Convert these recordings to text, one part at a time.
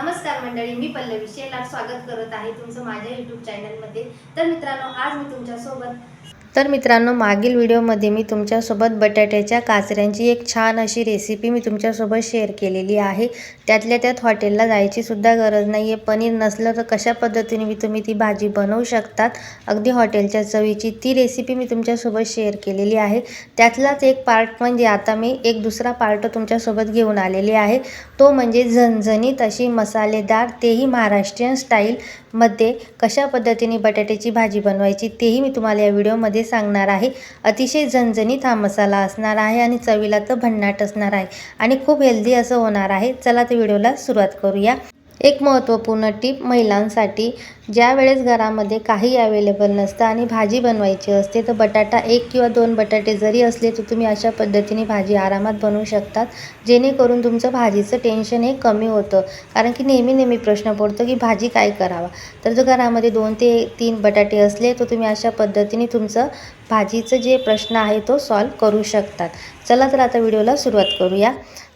नमस्कार मंडळी मी पल्लवी शेलार स्वागत करत आहे तुमचं माझ्या यूट्यूब चॅनलमध्ये तर मित्रांनो आज मी तुमच्यासोबत तर मित्रांनो मागील व्हिडिओमध्ये मी तुमच्यासोबत बटाट्याच्या काचऱ्यांची एक छान अशी रेसिपी मी तुमच्यासोबत शेअर केलेली आहे. त्यातल्या त्यात हॉटेलला जायची सुद्धा गरज नाही आहे पनीर नसलं तर कशा पद्धतीने मी तुम्ही ती भाजी बनवू शकतात? अगदी हॉटेलच्या चवीची ती रेसिपी मी तुमच्यासोबत शेअर केलेली आहे. त्यातलाच एक पार्ट म्हणजे आता मी एक दुसरा पार्ट तुमच्यासोबत घेऊन आलेली आहे. तो म्हणजे झणझणीत अशी मसालेदार तेही महाराष्ट्रीयन स्टाईलमध्ये कशा पद्धतीने बटाट्याची भाजी बनवायची तेही मी तुम्हाला या व्हिडिओमध्ये सांगणार आहे. अतिशय झणझणीत हा मसाला असणार आहे आणि चवीला तर भन्नाट असणार आहे. आणि खूप हेल्दी असं होणार आहे. चला तर व्हिडिओला सुरुवात करूया. एक महत्त्वपूर्ण टीप महिलांसाठी ज्या वेळेस घरामध्ये काही अवेलेबल नसतं आणि भाजी बनवायची असते तर बटाटा एक किंवा दोन बटाटे जरी असले तर तुम्ही अशा पद्धतीने भाजी आरामात बनवू शकतात जेणेकरून तुमचं भाजीचं टेन्शन हे कमी होतं. कारण की नेहमी नेहमी प्रश्न पडतो की भाजी काय करावा? तर जर घरामध्ये दोन ते तीन बटाटे असले तर तुम्ही अशा पद्धतीने तुमचं भाजीचं जे प्रश्न आहे तो सॉल्व करू शकतात. चला तर आता व्हिडिओला सुरुवात करूया.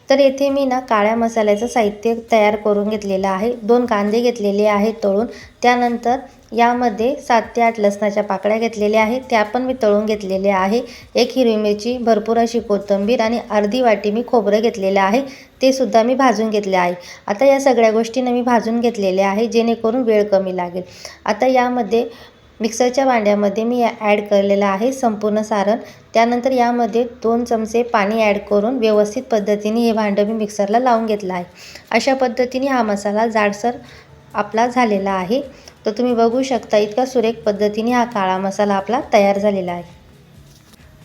तर येथे मी ना काळ्या मसाल्याचं साहित्य तयार करून घेतलेलं आहे. दोन कांदे घेतलेले आहेत तळून. त्यानंतर यामध्ये सात ते आठ लसणाच्या पाकळ्या घेतलेल्या आहेत. त्या पण मी तळून घेतलेल्या आहे. एक हिरवी मिरची भरपूर अशी कोथिंबीर आणि अर्धी वाटी मी खोबरं घेतलेलं आहे. ते सुद्धा मी भाजून घेतले आहे. आता या सगळ्या गोष्टींना मी भाजून घेतलेल्या आहे जेणेकरून वेळ कमी लागेल. आता यामध्ये मिक्सरच्या भांड्यामध्ये मी ॲड केलेलं आहे संपूर्ण सारण. त्यानंतर यामध्ये दोन चमचे पाणी ॲड करून व्यवस्थित पद्धतीने हे भांडं मी मिक्सरला लावून घेतलं आहे. अशा पद्धतीने हा मसाला जाडसर आपला झालेला आहे. तर तुम्ही बघू शकता इतका सुरेख पद्धतीने हा काळा मसाला आपला तयार झालेला आहे.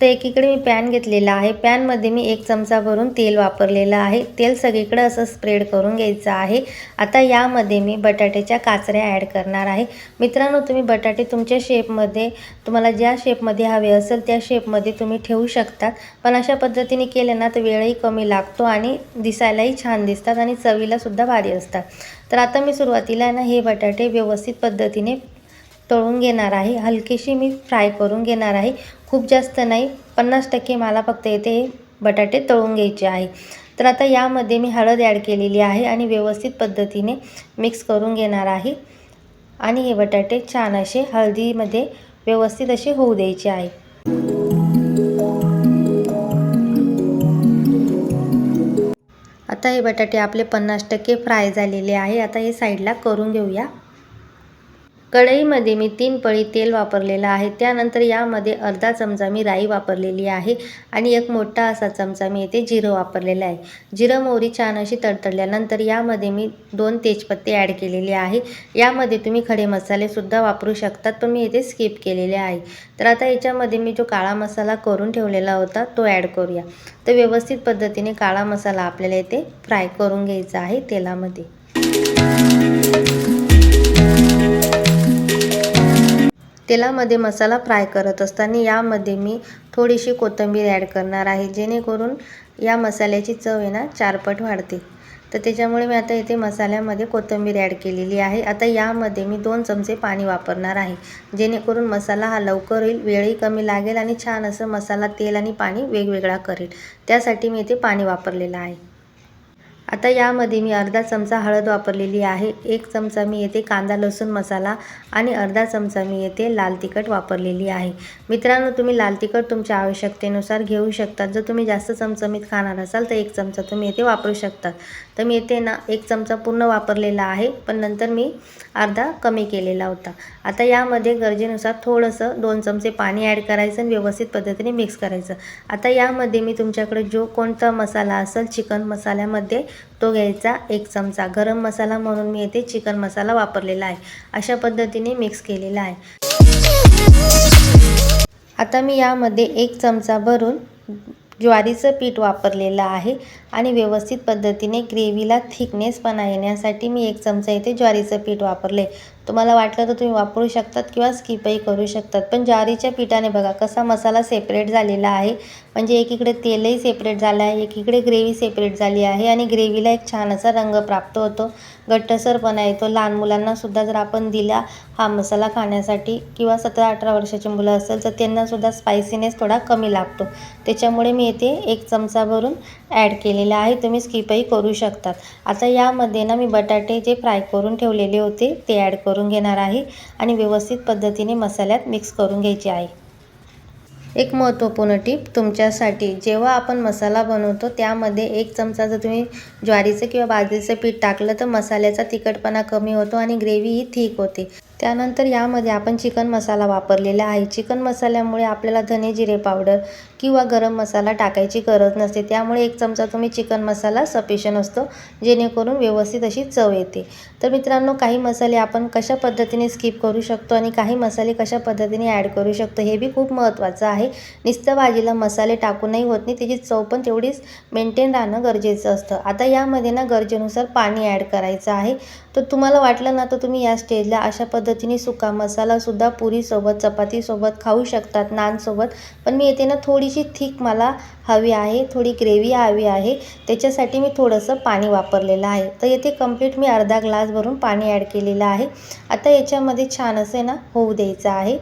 तर एकीकडे मी पॅन घेतलेला आहे. पॅनमध्ये मी एक चमचा भरून तेल वापरलेलं आहे. तेल सगळीकडे असं स्प्रेड करून घ्यायचं आहे. आता यामध्ये मी बटाट्याच्या काचऱ्या ॲड करणार आहे. मित्रांनो तुम्ही बटाटे तुमच्या शेपमध्ये तुम्हाला ज्या शेपमध्ये हवे असेल त्या शेपमध्ये तुम्ही ठेवू शकतात पण अशा पद्धतीने केले ना तर वेळही कमी लागतो आणि दिसायलाही छान दिसतात आणि चवीलासुद्धा भारी असतात. तर आता मी सुरुवातीला ना हे बटाटे व्यवस्थित पद्धतीने तळून घेणार आहे. हलकीशी मी फ्राय करून घेणार आहे. खूप जास्त नाही पन्नास टक्के मला फक्त येथे हे बटाटे तळून घ्यायचे आहे. तर आता यामध्ये मी हळद ॲड केलेली आहे आणि व्यवस्थित पद्धतीने मिक्स करून घेणार आहे. आणि हे बटाटे छान असे हळदीमध्ये व्यवस्थित असे होऊ द्यायचे आहे. आता हे बटाटे आपले पन्नास टक्के फ्राय झालेले आहे. आता हे साईडला करून घेऊया. कढईमध्ये मी तीन पळी तेल वापरलेलं आहे. त्यानंतर यामध्ये अर्धा चमचा मी राई वापरलेली आहे आणि एक मोठा असा चमचा मी येथे जिरं वापरलेलं आहे. जिरं मोहरी छान अशी तडतडल्यानंतर यामध्ये मी दोन तेजपत्ते ॲड केलेले आहे. यामध्ये तुम्ही खडे मसालेसुद्धा वापरू शकतात पण मी येथे स्किप केलेले आहे. तर आता याच्यामध्ये मी जो काळा मसाला करून ठेवलेला होता तो ॲड करूया. तर व्यवस्थित पद्धतीने काळा मसाला आपल्याला येथे फ्राय करून घ्यायचा आहे तेलामध्ये. तेलामध्ये मसाला फ्राय करत असताना यामध्ये मी थोडीशी कोथिंबीर ॲड करणार आहे जेणेकरून या मसाल्याची चव आहे ना चारपट वाढते. तर त्याच्यामुळे मी आता इथे मसाल्यामध्ये कोथिंबीर ॲड केलेली आहे. आता यामध्ये मी दोन चमचे पाणी वापरणार आहे जेणेकरून मसाला हा लवकर होईल वेळही कमी लागेल आणि छान असं मसाला तेल आणि पाणी वेगवेगळा करेल. त्यासाठी मी इथे पाणी वापरलेलं आहे. आता यामध्ये मी अर्धा चमचा हळद वापरलेली आहे. एक चमचा मी येथे कांदा लसूण मसाला आणि अर्धा चमचा मी येथे लाल तिखट वापरलेली आहे. मित्रांनो तुम्ही लाल तिखट तुमच्या आवश्यकतेनुसार घेऊ शकतात जर तुम्ही जास्त चमचमीत खाणार असाल तर एक चमचा तुम्ही येथे वापरू शकतात तर मी येथे ना एक चमचा पूर्ण वापरलेला आहे पण नंतर मी अर्धा कमी केलेला होता. आता यामध्ये गरजेनुसार थोडंसं दोन चमचे पाणी ॲड करायचं आणि व्यवस्थित पद्धतीने मिक्स करायचं. आता यामध्ये मी तुमच्याकडे जो कोणता मसाला असेल चिकन मसाल्यामध्ये तो घ्यायचा एक चमचा. गरम मसाला म्हणून मी येथे चिकन मसाला वापरलेला आहे. अशा पद्धतीने मिक्स केलेला आहे. आता मी यामध्ये एक चमचा भरून ज्वारीचं पीठ वापरलेलं आहे. आणि व्यवस्थित पद्धतीने ग्रेव्हीला थिकनेसपणा येण्यासाठी मी एक चमचा इथे ज्वारीचं पीठ वापरले. तुम्हाला वाटलं तर तुम्ही वापरू शकतात किंवा स्किपही करू शकतात. पण ज्वारीच्या पिठाने बघा कसा मसाला सेपरेट झालेला आहे. म्हणजे एकीकडे तेलही सेपरेट झालं आहे एकीकडे ग्रेव्ही सेपरेट झाली आहे आणि ग्रेव्हीला एक छान असा रंग प्राप्त होतो. घट्टसरपणा येतो. लहान मुलांनासुद्धा जर आपण दिला हा मसाला खाण्यासाठी किंवा सतरा अठरा वर्षाची मुलं असेल तर त्यांनासुद्धा स्पायसीनेस थोडा कमी लागतो त्याच्यामुळे मी येथे एक चमचा भरून ॲड केला केलेला आहे तुम्ही स्किपही करू शकतात. आता यामध्ये ना मी बटाटे जे फ्राय करून ठेवलेले होते ते ॲड करून घेणार आहे आणि व्यवस्थित पद्धतीने मसाल्यात मिक्स करून घ्यायचे आहे. एक महत्त्वपूर्ण टीप तुमच्यासाठी जेव्हा आपण मसाला बनवतो त्यामध्ये एक चमचा जर तुम्ही ज्वारीचं किंवा बाजरीचं पीठ टाकलं तर मसाल्याचा तिखटपणा कमी होतो आणि ग्रेव्ही ही थिक होते. त्यानंतर यामध्ये आपण चिकन मसाला वापरलेला आहे. चिकन मसाल्यामुळे आपल्याला धने जिरे पावडर किंवा गरम मसाला टाकायची गरज नसते. त्यामुळे एक चमचा तुम्ही चिकन मसाला सफिशियंट असतो जेणेकरून व्यवस्थित अशी चव येते. तर मित्रांनो काही मसाले आपण कशा पद्धतीने स्किप करू शकतो आणि काही मसाले कशा पद्धतीने ॲड करू शकतो हे बी खूप महत्त्वाचं आहे. नुसतं भाजीला मसाले टाकूनही होत नाही त्याची चव पण तेवढीच मेंटेन राहणं गरजेचं असतं. आता यामध्ये ना गरजेनुसार पाणी ॲड करायचं आहे. तर तुम्हाला वाटलं ना तर तुम्ही या स्टेजला अशा पद्धतीने सुका मसालासुद्धा पुरीसोबत चपातीसोबत खाऊ शकतात नानसोबत पण मी येते ना थोडीशी थिक मला हवी आहे थोडी ग्रेव्ही हवी आहे. त्याच्यासाठी मी थोडंसं पाणी वापरलेलं आहे. तर येथे कंप्लीट मी अर्धा ग्लास भरून पाणी ॲड केलेलं आहे. आता याच्यामध्ये छान असे ना होऊ द्यायचं आहे.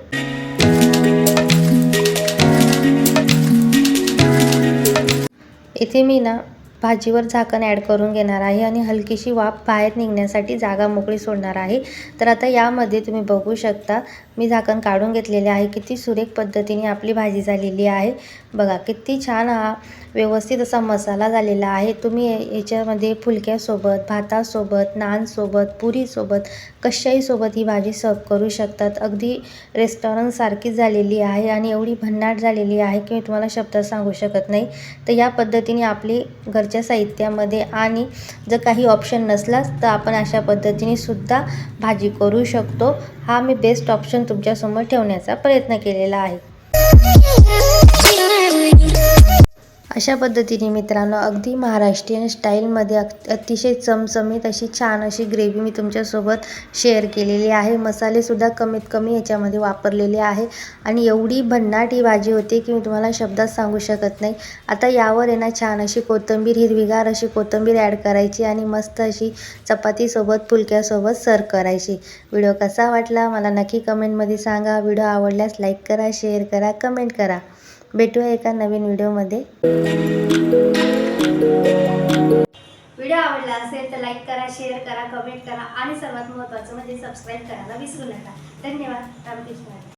इथे मी ना भाजीवर झाकण ॲड करून घेणार आहे आणि हलकीशी वाफ बाहेर निघण्यासाठी जागा मोकळी सोडणार आहे. तर आता यामध्ये तुम्ही बघू शकता मी झाकण काढून घेतलेले आहे. किती सुरेख पद्धतीने आपली भाजी झालेली आहे. बघा किती छान हा व्यवस्थित असा मसाला झालेला आहे. तुम्ही याच्यामध्ये फुलक्यासोबत भातासोबत नानसोबत पुरीसोबत कशाहीसोबत ही भाजी सर्व करू शकतात. अगदी रेस्टॉरंटसारखी झालेली आहे आणि एवढी भन्नाट झालेली आहे की मी तुम्हाला शब्दात सांगू शकत नाही. तर या पद्धतीने आपली घरच्या साहित्यामध्ये आणि जर काही ऑप्शन नसलाच तर आपण अशा पद्धतीने सुद्धा भाजी करू शकतो. हा मी बेस्ट ऑप्शन तुमच्यासमोर ठेवण्याचा प्रयत्न केलेला आहे. अशा पद्धतीने मित्रांनो अगदी महाराष्ट्रीयन स्टाईलमध्ये अग अतिशय चमचमीत अशी छान अशी ग्रेव्ही मी तुमच्यासोबत शेअर केलेली आहे. मसालेसुद्धा कमीत कमी याच्यामध्ये वापरलेले आहे. आणि एवढी भन्नाट ही भाजी होती की मी तुम्हाला शब्दात सांगू शकत नाही. आता यावर आहे ना छान अशी कोथिंबीर हिरवीगार अशी कोथिंबीर ॲड करायची आणि मस्त अशी चपातीसोबत फुलक्यासोबत सर्व करायची. व्हिडिओ कसा वाटला? मला नक्की कमेंटमध्ये सांगा. व्हिडिओ आवडल्यास लाईक करा शेअर करा कमेंट करा. भेटूया एका नवीन व्हिडिओमध्ये. व्हिडिओ आवडला असेल तर लाईक करा शेअर करा कमेंट करा आणि सर्वात महत्त्वाचं म्हणजे सबस्क्राईब करायला विसरू नका. धन्यवाद. रामकृष्ण.